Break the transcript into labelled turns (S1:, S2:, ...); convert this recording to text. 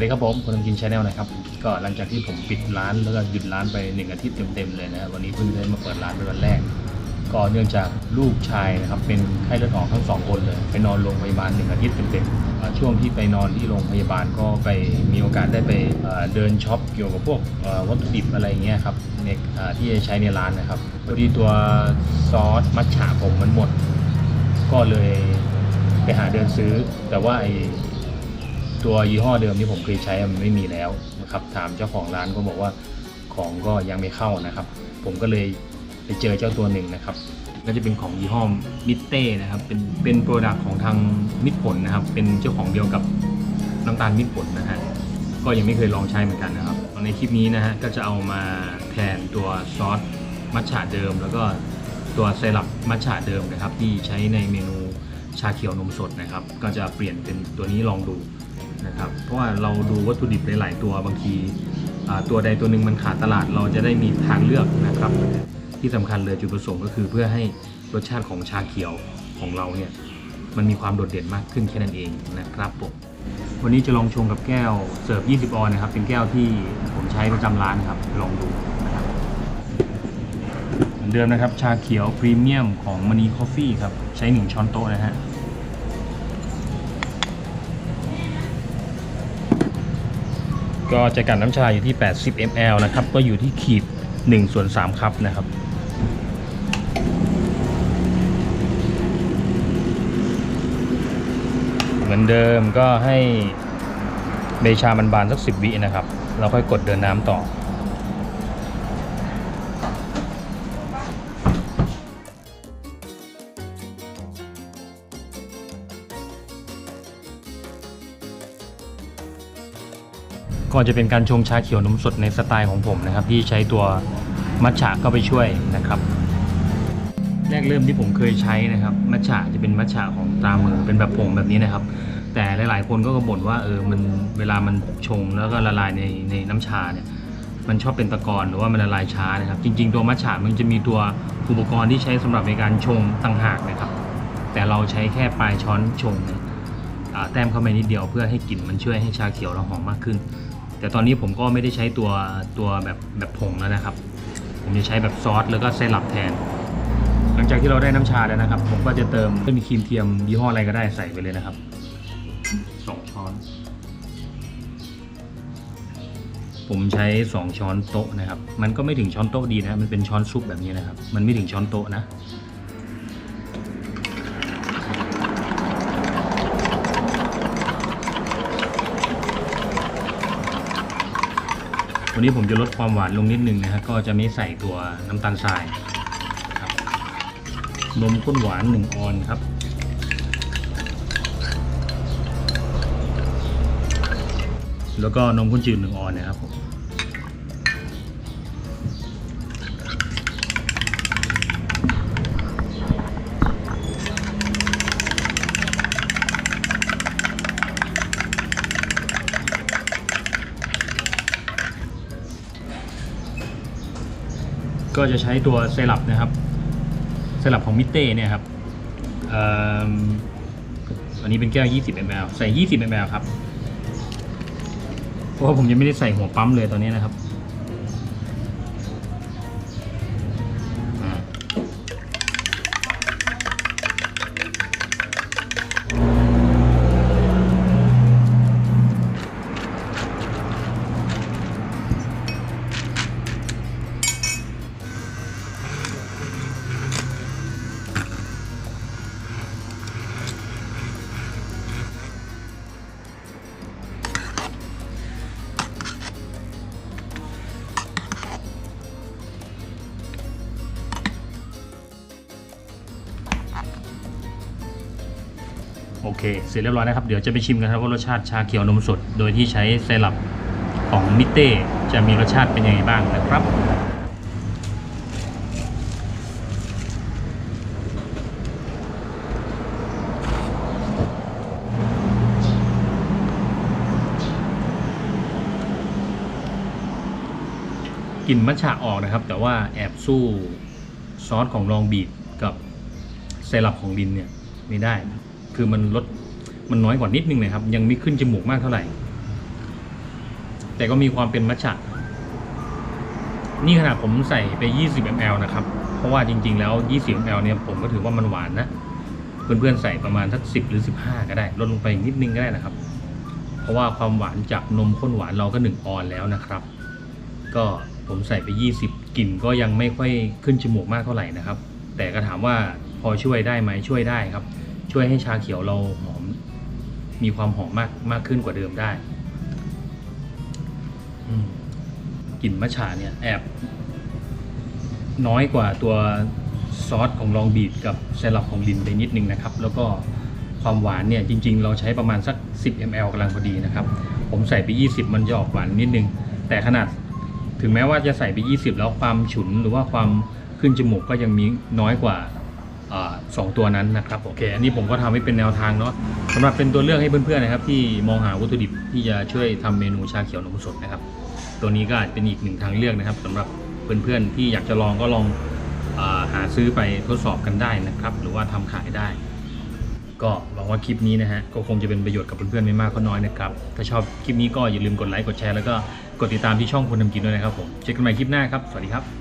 S1: วัสดีครับผมคนทำกินชาแนลนะครับ ก็หลังจากที่ผมปิดร้านแล้วก็หยุดร้านไปหนึ่งอาทิตย์เต็มๆเลยนะวันนี้เพิ่งได้มาเปิดร้านเป็นวันแรก ก็เนื่องจากลูกชายนะครับเป็นไข้เลือดออกทั้งสองคนเลยไปนอนโรงพยาบาลหนึ่งอาทิตย์เต็มๆช่วงที่ไปนอนที่โรงพยาบาลก็ไปมีโอกาสได้ไปเดินช็อปเกี่ยวกับพวกวัตถุดิบอะไรอย่างเงี้ยครับในที่จะใช้ในร้านนะครับพอดีตัวซอสมัทฉะผมมันหมด ก็เลยไปหาเดินซื้อแต่ว่าไอ ตัวยี่ห้อเดิมที่ผมเคยใช้มันไม่มีแล้วนะครับ ถามเจ้าของร้านก็บอกว่าของก็ยังไม่เข้านะครับ ผมก็เลยไปเจอเจ้าตัวหนึ่งนะครับ ก็จะเป็นของยี่ห้อมิเต้นะครับ เป็นเป็นโปรดักต์ของทางมิตรผลนะครับ เป็นเจ้าของเดียวกับน้ำตาลมิตรผลนะฮะก็ยังไม่เคยลองใช้เหมือนกันนะครับ ในคลิปนี้นะฮะก็จะเอามาแทนตัวซอสมัทฉะเดิม แล้วก็ตัวไซรัปมัทฉะเดิมนะครับ ที่ใช้ในเมนูชาเขียวนมสดนะครับ ก็จะเปลี่ยนเป็นตัวนี้ลองดู นะครับเพราะว่าเราดูวัตถุดิบหลาย ๆ ตัวบางทีตัวใดตัวหนึ่งมันขาดตลาดเราจะได้มีทางเลือกนะครับ ที่สำคัญเลยจุดประสงค์ก็คือเพื่อให้รสชาติของชาเขียวของเราเนี่ยมันมีความโดดเด่นมากขึ้นแค่นั้นเองนะครับผมวันนี้จะลองชงกับแก้วเสิร์ฟ 20 ออนนะครับ เป็นแก้วที่ผมใช้ประจำร้านครับ ลองดูนะครับเหมือนเดิมนะครับ ชาเขียวพรีเมียมของมณีคอฟฟี่ครับ ใช้ 1 ช้อนโต๊ะนะฮะ ก็จะกันน้ำชาอยู่ที่ 80 ml นะครับ ก็อยู่ที่ขีด1ส่วน3ครับนะครับ เหมือนเดิมก็ให้เบชามันบานสัก 10 วินะครับ แล้วค่อยกดเดินน้ำต่อ ก็จะเป็นการชงชาเขียวนมสดในสไตล์ของผมนะครับ ที่ใช้ตัวมัทฉะเข้าไปช่วยนะครับ แรกเริ่มที่ผมเคยใช้นะครับ มัทฉะจะเป็นมัทฉะของตรามือเป็นแบบผงแบบนี้นะครับ แต่หลายๆ คนก็บ่นว่าเออมันเวลามันชงแล้วก็ละลายในในน้ำชาเนี่ยมันชอบเป็นตะกอนหรือว่ามันละลายช้านะครับ จริง ๆ ตัวมัทฉะมันจะมีตัวอุปกรณ์ที่ใช้สำหรับในการชงต่างหากนะครับ แต่เราใช้แค่ปลายช้อนชงเนี่ยแต้มเข้าไปนิดเดียวเพื่อให้กลิ่นมันช่วยให้ชาเขียวเราหอมมากขึ้น แต่ตอนนี้ผมก็ไม่ได้ใช้ตัวตัวแบบแบบผงแล้วนะครับ ผมจะใช้แบบซอสแล้วก็ไซรัปแทน หลังจากที่เราได้น้ำชาแล้วนะครับ ผมก็จะเติมก็มีครีมเทียมยี่ห้ออะไรก็ได้ใส่ไปเลยนะครับสองช้อน ผมใช้สองช้อนโต๊ะนะครับ มันก็ไม่ถึงช้อนโต๊ะดีนะ มันเป็นช้อนซุปแบบนี้นะครับ มันไม่ถึงช้อนโต๊ะนะ วันนี้ผมจะลดความหวานลงนิดนึงนะฮะก็จะไม่ใส่ตัวน้ำตาลทรายครับนมข้นหวานหนึ่งออนครับ แล้วก็นมข้นจืดหนึ่งออนนะครับผม ก็จะใช้ตัวเซรัปนะครับเซรัปของมิเต้เนี่ยครับอันนี้เป็นแก้ว 20 ml ใส่ 20 ml ครับ เพราะว่าผมยังไม่ได้ใส่หัวปั๊มเลยตอนนี้นะครับ โอเค เสร็จเรียบร้อยนะครับ เดี๋ยวจะไปชิมกันครับว่ารสชาติชาเขียวนมสด โดยที่ใช้ไซรัปของมิเต้จะมีรสชาติเป็นยังไงบ้างนะครับกลิ่นมัทฉะออกนะครับ แต่ว่าแอบสู้ซอสของลองบีดกับไซรัปของดินเนี่ยไม่ได้ คือมันลดมันน้อยกว่านิดนึงนะครับ ยังไม่ขึ้นจมูกมากเท่าไหร่ แต่ก็มีความเป็นมัทฉะนี่ขนาดผมใส่ไป 20 ml นะครับ เพราะว่าจริง ๆ แล้ว 20 ml เนี่ยผมก็ถือว่ามันหวานนะ เพื่อนๆใส่ประมาณสัก 10 หรือ 15 ก็ได้ ลดลงไปนิดนึงก็ได้นะครับ เพราะว่าความหวานจากนมข้นหวานเราก็ 1 ออนแล้วนะครับ ก็ผมใส่ไป 20 กลิ่นก็ยังไม่ค่อยขึ้นจมูกมากเท่าไหร่นะครับ แต่ก็ถามว่าพอช่วยได้ไหมช่วยได้ครับ ช่วยให้ชาเขียวเราหอม มีความหอมมากมากขึ้นกว่าเดิมได้กลิ่นมัชฉาเนี่ยแอบ น้อยกว่าตัวซอสของลองบีดกับไซรัปของลินไปนิดนึงนะครับ แล้วก็ความหวานเนี่ยจริง ๆ เราใช้ประมาณสัก 10 ml กำลังพอดีนะครับ ผมใส่ไป 20 มันจะออกหวานนิดนึง แต่ขนาดถึงแม้ว่าจะใส่ไป 20 แล้วความฉุนหรือว่าความขึ้นจมูกก็ยังมีน้อยกว่า อาสองตัวนั้นนะครับโอเคอันนี้ผมก็ทำให้เป็นแนวทางเนาะสำหรับเป็นตัวเลือกให้เพื่อนๆนะครับ ที่มองหาวัตถุดิบที่จะช่วยทำเมนูชาเขียวนมสดนะครับ ตัวนี้ก็อาจเป็นอีกหนึ่งทางเลือกนะครับสำหรับเพื่อนๆที่อยากจะลองก็ลองอาหาซื้อไปทดสอบกันได้นะครับ หรือว่าทำขายได้ ก็หวังว่าคลิปนี้นะฮะก็คงจะเป็นประโยชน์กับเพื่อนๆไม่มากก็น้อยนะครับถ้าชอบคลิปนี้ก็อย่าลืมกดไลค์กดแชร์แล้วก็กดติดตามที่ช่องคนทำกินด้วยนะครับผมเจอกันใหม่คลิปหน้าครับสวัสดีครับ